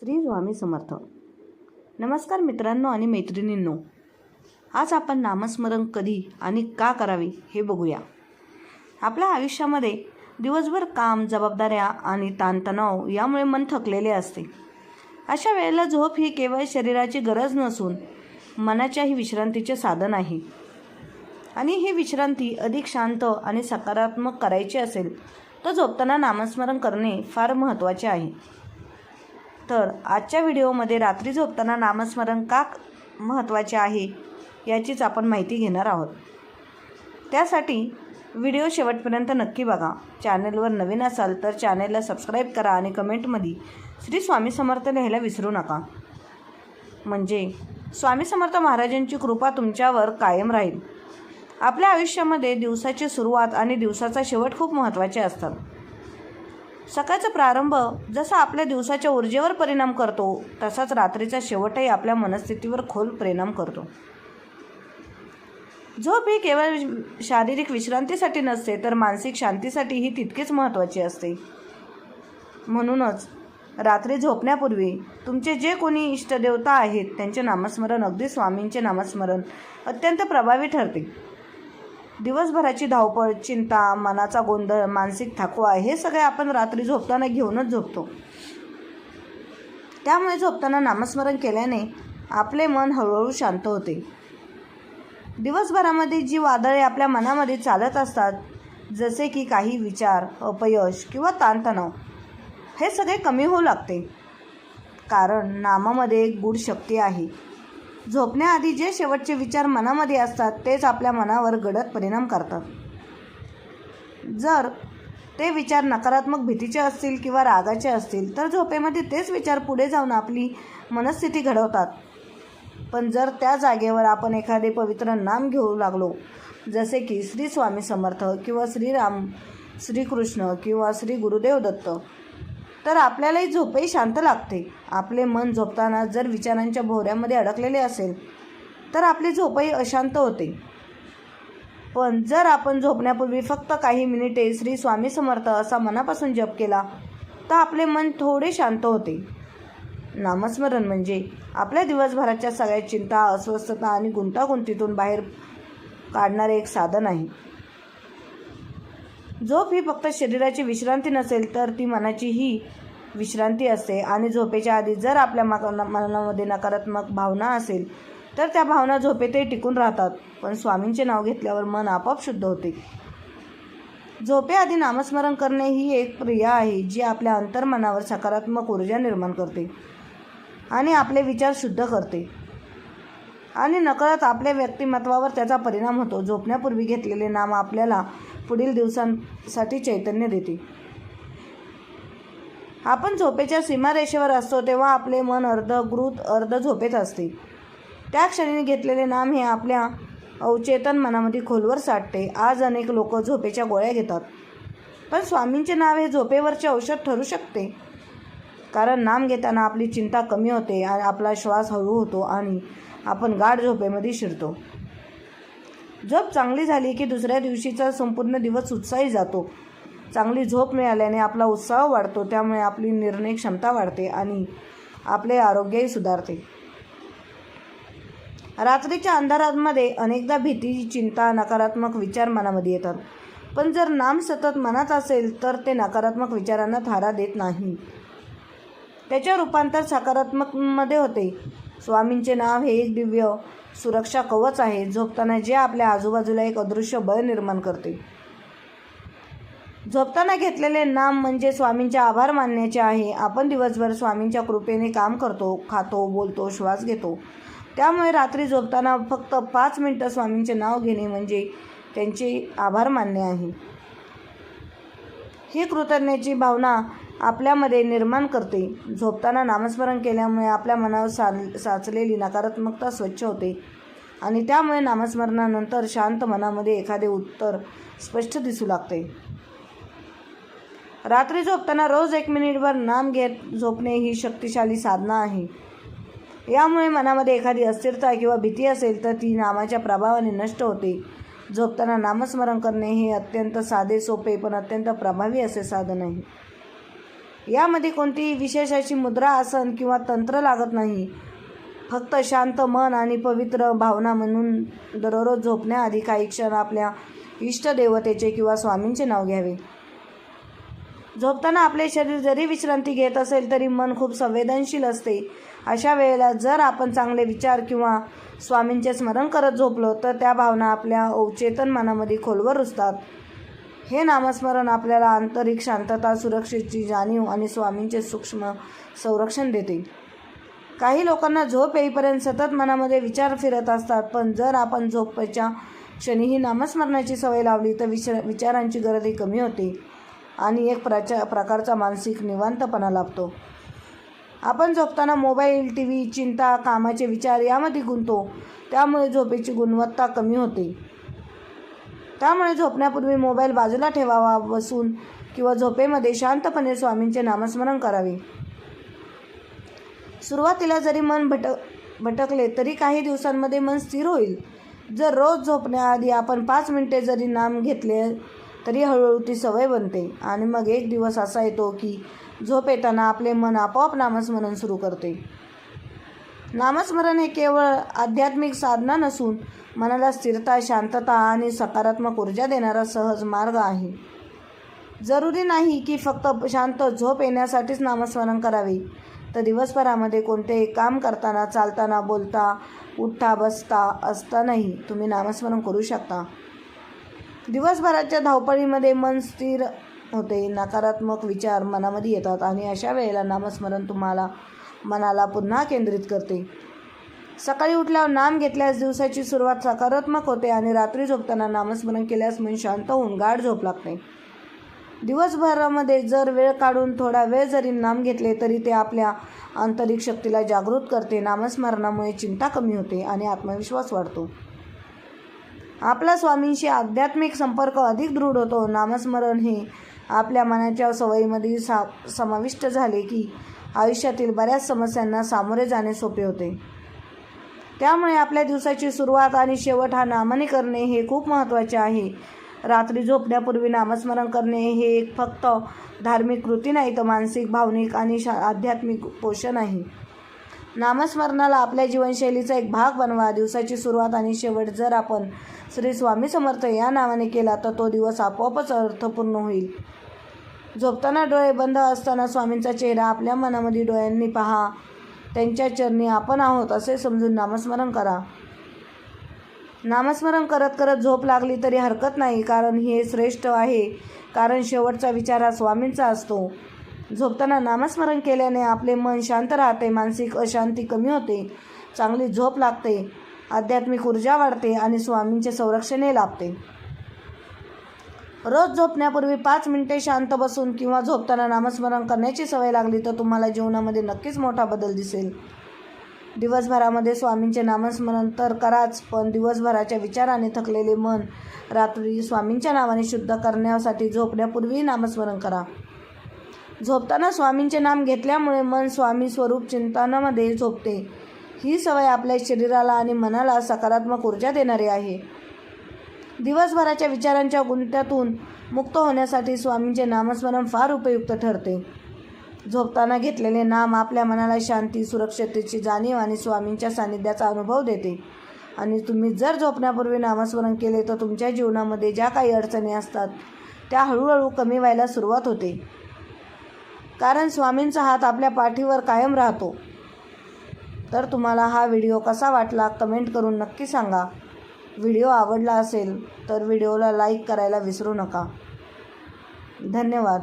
श्री स्वामी समर्थ. नमस्कार मित्रांनो आणि मैत्रिणींनो. आज आपण नामस्मरण कधी आणि का करावे हे बघूया. आपल्या आयुष्यामध्ये दिवसभर काम जबाबदाऱ्या आणि ताणतणाव यामुळे मन थकलेले असते. अशा वेळेला झोप ही केवळ शरीराची गरज नसून मनाच्याही विश्रांतीचे साधन आहे. आणि ही विश्रांती अधिक शांत आणि सकारात्मक करायची असेल तर झोपताना नामस्मरण करणे फार महत्त्वाचे आहे. तर आजच्या व्हिडिओमध्ये रात्री झोपताना नामस्मरण का महत्त्वाचे आहे याचीच आपण माहिती घेणार आहोत. त्यासाठी व्हिडिओ शेवटपर्यंत नक्की बघा. चॅनलवर नवीन असाल तर चॅनलला सबस्क्राईब करा आणि कमेंटमध्ये श्री स्वामी समर्थ लिहायला विसरू नका. म्हणजे स्वामी समर्थ महाराजांची कृपा तुमच्यावर कायम राहील. आपल्या आयुष्यामध्ये दिवसाची सुरुवात आणि दिवसाचा शेवट खूप महत्त्वाचे असतात. सकाळचा प्रारंभ जसा आपल्या दिवसाच्या ऊर्जेवर परिणाम करतो तसाच रात्रीचा शेवटही आपल्या मनस्थितीवर खोल परिणाम करतो. झोप ही केवळ शारीरिक विश्रांतीसाठी नसते तर मानसिक शांतीसाठी ही तितकीच महत्त्वाची असते. म्हणूनच रात्री झोपण्यापूर्वी तुमचे जे कोणी इष्टदेवता आहेत त्यांचे नामस्मरण अगदी स्वामींचे नामस्मरण अत्यंत प्रभावी ठरते. दिवसभराची धावपळ चिंता मनाचा गोंधळ मानसिक थकवा हे सगळे आपण रात्री झोपताना घेऊनच झोपतो. त्यामुळे झोपताना नामस्मरण केल्याने आपले मन हळूहळू शांत होते. दिवसभरामध्ये जी वादळे आपल्या मनामध्ये चालत असतात जसे की काही विचार अपयश किंवा ताणतणाव हे सगळे कमी होऊ लागते. कारण नामामध्ये एक गूढ शक्ती आहे. झोपण्याआधी जे शेवटचे विचार मनामध्ये असतात तेच आपल्या मनावर गडद परिणाम करतात. जर ते विचार नकारात्मक भीतीचे असतील किंवा रागाचे असतील तर झोपेमध्ये तेच विचार पुढे जाऊन आपली मनस्थिती घडवतात. पण जर त्या जागेवर आपण एखादे पवित्र नाम घेऊ लागलो जसे की श्री स्वामी समर्थ किंवा श्रीराम श्रीकृष्ण किंवा श्री गुरुदेव दत्त तर आपल्यालाही झोपही शांत लागते. आपले मन झोपताना जर विचारांच्या भोवऱ्यामध्ये अडकलेले असेल तर आपली झोपही अशांत होते. पण जर आपण झोपण्यापूर्वी फक्त काही मिनिटे श्री स्वामी समर्थ असा मनापासून जप केला तर आपले मन थोडे शांत होते. नामस्मरण म्हणजे आपल्या दिवसभराच्या सगळ्या चिंता अस्वस्थता आणि गुंतागुंतीतून बाहेर काढणारे एक साधन आहे. झोप ही फक्त शरीराची विश्रांती नसेल तर ती मनाचीही विश्रांती असते. आणि झोपेच्या आधी जर आपल्या मना मनामध्ये नकारात्मक भावना असेल तर त्या भावना झोपेतही टिकून राहतात. पण स्वामींचे नाव घेतल्यावर मन आपोआप शुद्ध होते. झोपेआधी नामस्मरण करणे ही एक क्रिया आहे जी आपल्या अंतर्मनावर सकारात्मक ऊर्जा निर्माण करते आणि आपले विचार शुद्ध करते. आणि नकळत आपल्या व्यक्तिमत्वावर त्याचा परिणाम होतो. झोपण्यापूर्वी घेतलेले नाम आपल्याला पुढील दिवसांसाठी चैतन्य देते. आपण झोपेच्या सीमारेषेवर असतो तेव्हा आपले मन अर्ध गृत अर्ध झोपेत असते. त्या क्षणी घेतलेले नाम हे आपल्या अवचेतन मनामध्ये खोलवर साठते. आज अनेक लोक झोपेच्या गोळ्या घेतात. पण स्वामींचे नाव हे झोपेवरचे औषध ठरू शकते. कारण नाम घेताना आपली चिंता कमी होते आणि आपला श्वास हळू होतो आणि आपण गाढ झोपेमध्ये शिरतो. झोप चांगली झाली की दुसऱ्या दिवशीचा संपूर्ण दिवस उत्साही जातो. चांगली झोप मिळाल्याने आपला उत्साह वाढतो त्यामुळे आपली निर्णय क्षमता वाढते आणि आपले आरोग्यही सुधारते. रात्रीच्या अंधारामध्ये अनेकदा भीती चिंता नकारात्मक विचार मनामध्ये येतात. पण जर नाम सतत मनात असेल तर ते नकारात्मक विचारांना थारा देत नाही. त्याचे रूपांतर सकारात्मकमध्ये होते. स्वामींचे नाव हे एक दिव्य सुरक्षा कवच आहे झोपताना जे आपल्या आजूबाजूला एक अदृश्य बळ निर्माण करते. झोपताना घेतलेले नाम म्हणजे स्वामींचे आभार मानण्याचे आहे. आपण दिवसभर स्वामींच्या कृपेने काम करतो खातो बोलतो श्वास घेतो. त्यामुळे रात्री झोपताना फक्त पाच मिनटं स्वामींचे नाव घेणे म्हणजे त्यांचे आभार मानणे आहे. ही कृतज्ञतेची भावना आपल्यामध्ये निर्माण करते. झोपताना नामस्मरण केल्यामुळे आपल्या मनावर सा साचलेली नकारात्मकता स्वच्छ होते. आणि त्यामुळे नामस्मरणानंतर शांत मनामध्ये एखादे उत्तर स्पष्ट दिसू लागते. रात्री झोपताना रोज एक मिनिटभर नाम घेत झोपणे ही शक्तिशाली साधना आहे. यामुळे मनामध्ये एखादी अस्थिरता किंवा भीती असेल तर ती नामाच्या प्रभावाने नष्ट होते. झोपताना नामस्मरण करणे हे अत्यंत साधे सोपे पण अत्यंत प्रभावी असे साधन आहे. यामध्ये कोणतीही विशेष अशी मुद्रा आसन किंवा तंत्र लागत नाही. फक्त शांत मन आणि पवित्र भावना म्हणून दररोज झोपण्याआधी काही क्षण आपल्या इष्टदेवतेचे किंवा स्वामींचे नाव घ्यावे. झोपताना आपले शरीर जरी विश्रांती घेत असेल तरी मन खूप संवेदनशील असते. अशा वेळेला जर आपण चांगले विचार किंवा स्वामींचे स्मरण करत झोपलो तर त्या भावना आपल्या अवचेतन मनामध्ये खोलवर रुजतात. हे नामस्मरण आपल्याला आंतरिक शांतता सुरक्षेची जाणीव आणि स्वामींचे सूक्ष्म संरक्षण देते. काही लोकांना झोप येईपर्यंत सतत मनामध्ये विचार फिरत असतात पण जर आपण झोपेच्या क्षणीही नामस्मरणाची सवय लावली तर विच विचारांची गरजही कमी होते आणि एक प्रचा प्रकारचा मानसिक निवांतपणा लाभतो. आपण झोपताना मोबाईल टी व्ही चिंता कामाचे विचार यामध्ये गुंतो त्यामुळे झोपेची गुणवत्ता कमी होते. त्यामुळे झोपण्यापूर्वी मोबाईल बाजूला ठेवावा बसून किंवा झोपेमध्ये शांतपणे स्वामींचे नामस्मरण करावे. सुरुवातीला जरी मन भटक भटकले तरी काही दिवसांमध्ये मन स्थिर होईल. जर रोज झोपण्याआधी आपण पाच मिनिटे जरी नाम घेतले तरी हळूहळू ती सवय बनते. आणि मग एक दिवस असा येतो की झोप येताना आपले मन आपोआप नामस्मरण सुरू करते. नामस्मरण हे केवळ आध्यात्मिक साधना नसून मनाला स्थिरता शांतता आणि सकारात्मक ऊर्जा देणारा सहज मार्ग आहे. जरुरी नाही की फक्त शांत झोप येण्यासाठीच नामस्मरण करावे. तर दिवसभरामध्ये कोणतेही काम करताना चालताना बोलता उठता बसता असतानाही तुम्ही नामस्मरण करू शकता. दिवसभराच्या धावपळीमध्ये मन स्थिर होते नकारात्मक विचार मनामध्ये येतात आणि अशा वेळेला नामस्मरण तुम्हाला मनाला पुन्हा केंद्रित करते. सकाळी उठल्यावर नाम घेतल्यास दिवसाची सुरुवात सकारात्मक होते आणि रात्री झोपताना नामस्मरण केल्यास मन शांत होऊन गाढ झोप लागते. दिवसभरामध्ये जर वेळ काढून थोडा वेळ जरी नाम घेतले तरी ते आपल्या आंतरिक शक्तीला जागृत करते नामस्मरणामुळे चिंता कमी होते आणि आत्मविश्वास वाढतो. आपला स्वामींशी आध्यात्मिक संपर्क अधिक दृढ होतो. नामस्मरण हे आपल्या मनाच्या सवयीमध्ये सा समाविष्ट झाले की आयुष्यातील बऱ्याच समस्यांना सामोरे जाणे सोपे होते. त्यामुळे आपल्या दिवसाची सुरुवात आणि शेवट हा नामाने करणे हे खूप महत्त्वाचे आहे. रात्री झोपण्यापूर्वी नामस्मरण करणे हे एक फक्त धार्मिक कृती नाही तर मानसिक भावनिक आणि शा आध्यात्मिक पोषण आहे. नामस्मरणाला आपल्या जीवनशैलीचा एक भाग बनवा. दिवसाची सुरुवात आणि शेवट जर आपण श्री स्वामी समर्थ या नावाने केला तर तो दिवस आपोआपच अर्थपूर्ण होईल. झोपताना डोळे बंद असताना स्वामींचा चेहरा आपल्या मनामध्ये डोळ्यांनी पहा. त्यांच्या चरणी आपण आहोत असे समजून नामस्मरण करा. नामस्मरण करत करत झोप लागली तरी हरकत नाही कारण हे श्रेष्ठ आहे कारण शेवटचा विचार हा स्वामींचा असतो. झोपताना नामस्मरण केल्याने आपले मन शांत राहते मानसिक अशांती कमी होते चांगली झोप लागते आध्यात्मिक ऊर्जा वाढते आणि स्वामींचे संरक्षणही लाभते. रोज झोपण्यापूर्वी पाच मिनिटे शांत बसून किंवा झोपताना नामस्मरण करण्याची सवय लागली तर तुम्हाला जीवनामध्ये नक्कीच मोठा बदल दिसेल. दिवसभरामध्ये स्वामींचे नामस्मरण तर कराच पण दिवसभराच्या विचाराने थकलेले मन रात्री स्वामींच्या नावाने शुद्ध करण्यासाठी झोपण्यापूर्वी नामस्मरण करा. झोपताना स्वामींचे नाम घेतल्यामुळे मन स्वामी स्वरूप चिंतनामध्ये झोपते. ही सवय आपल्या शरीराला आणि मनाला सकारात्मक ऊर्जा देणारी आहे. दिवसभराच्या विचारांच्या गुंत्यातून मुक्त होण्यासाठी स्वामींचे नामस्मरण फार उपयुक्त ठरते. झोपताना घेतलेले नाम आपल्या मनाला शांती सुरक्षतेची जाणीव आणि स्वामींच्या सानिध्याचा अनुभव देते. आणि तुम्ही जर झोपण्यापूर्वी नामस्मरण केले तर तुमच्या जीवनामध्ये ज्या काही अडचणी असतात त्या हळूहळू कमी व्हायला सुरुवात होते. कारण स्वामींचा हात आपल्या पाठीवर कायम राहतो. तर तुम्हाला हा व्हिडिओ कसा वाटला कमेंट करून नक्की सांगा. व्हिडिओ आवडला असेल तर व्हिडिओला लाईक करायला विसरू नका. धन्यवाद.